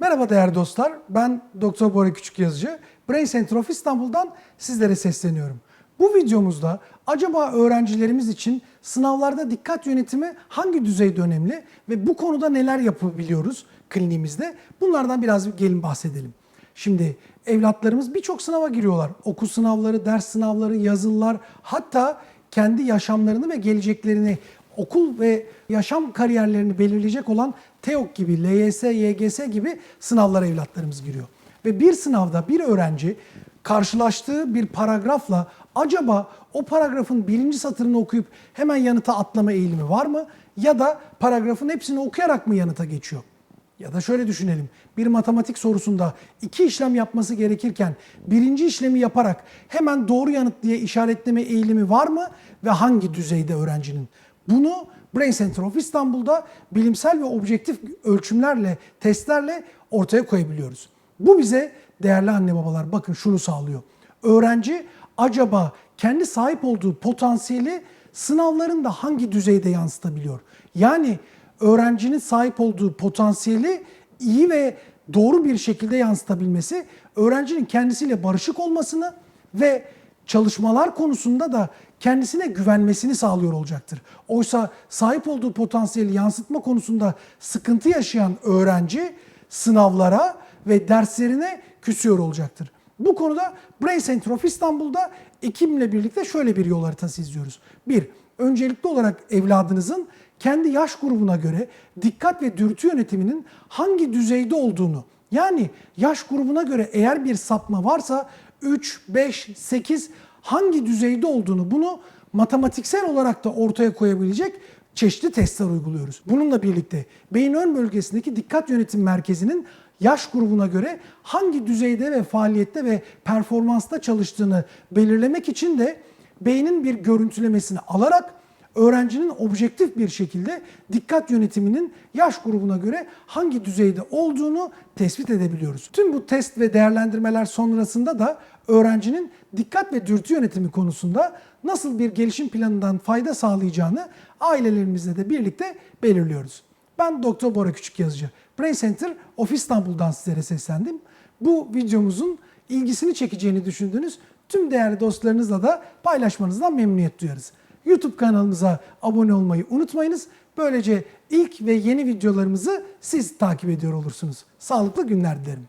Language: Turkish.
Merhaba değerli dostlar. Ben Doktor Bora Küçük Yazıcı. Brain Center of İstanbul'dan sizlere sesleniyorum. Bu videomuzda acaba öğrencilerimiz için sınavlarda dikkat yönetimi hangi düzeyde önemli ve bu konuda neler yapabiliyoruz kliniğimizde? Bunlardan biraz gelin bahsedelim. Şimdi evlatlarımız birçok sınava giriyorlar. Okul sınavları, ders sınavları, yazılılar, hatta kendi yaşamlarını ve geleceklerini okul ve yaşam kariyerlerini belirleyecek olan TEOK gibi, LYS, YGS gibi sınavlara evlatlarımız giriyor. Ve bir sınavda bir öğrenci karşılaştığı bir paragrafla acaba o paragrafın birinci satırını okuyup hemen yanıta atlama eğilimi var mı? Ya da paragrafın hepsini okuyarak mı yanıta geçiyor? Ya da şöyle düşünelim. Bir matematik sorusunda iki işlem yapması gerekirken birinci işlemi yaparak hemen doğru yanıt diye işaretleme eğilimi var mı ve hangi düzeyde öğrencinin? Bunu Brain Center of İstanbul'da bilimsel ve objektif ölçümlerle, testlerle ortaya koyabiliyoruz. Bu bize değerli anne babalar bakın şunu sağlıyor. Öğrenci acaba kendi sahip olduğu potansiyeli sınavlarında hangi düzeyde yansıtabiliyor? Yani öğrencinin sahip olduğu potansiyeli iyi ve doğru bir şekilde yansıtabilmesi, öğrencinin kendisiyle barışık olmasını ve çalışmalar konusunda da kendisine güvenmesini sağlıyor olacaktır. Oysa sahip olduğu potansiyeli yansıtma konusunda sıkıntı yaşayan öğrenci sınavlara ve derslerine küsüyor olacaktır. Bu konuda Brain Center of İstanbul'da ekibimle birlikte şöyle bir yol haritası izliyoruz. Bir, öncelikli olarak evladınızın kendi yaş grubuna göre dikkat ve dürtü yönetiminin hangi düzeyde olduğunu yani yaş grubuna göre eğer bir sapma varsa 3, 5, 8 hangi düzeyde olduğunu bunu matematiksel olarak da ortaya koyabilecek çeşitli testler uyguluyoruz. Bununla birlikte beyin ön bölgesindeki dikkat yönetim merkezinin yaş grubuna göre hangi düzeyde ve faaliyette ve performansta çalıştığını belirlemek için de beynin bir görüntülemesini alarak öğrencinin objektif bir şekilde dikkat yönetiminin yaş grubuna göre hangi düzeyde olduğunu tespit edebiliyoruz. Tüm bu test ve değerlendirmeler sonrasında da öğrencinin dikkat ve dürtü yönetimi konusunda nasıl bir gelişim planından fayda sağlayacağını ailelerimizle de birlikte belirliyoruz. Ben Doktor Bora Küçük Yazıcı. Brain Center of İstanbul'dan sizlere seslendim. Bu videomuzun ilgisini çekeceğini düşündüğünüz tüm değerli dostlarınızla da paylaşmanızdan memnuniyet duyarız. YouTube kanalımıza abone olmayı unutmayınız. Böylece ilk ve yeni videolarımızı siz takip ediyor olursunuz. Sağlıklı günler dilerim.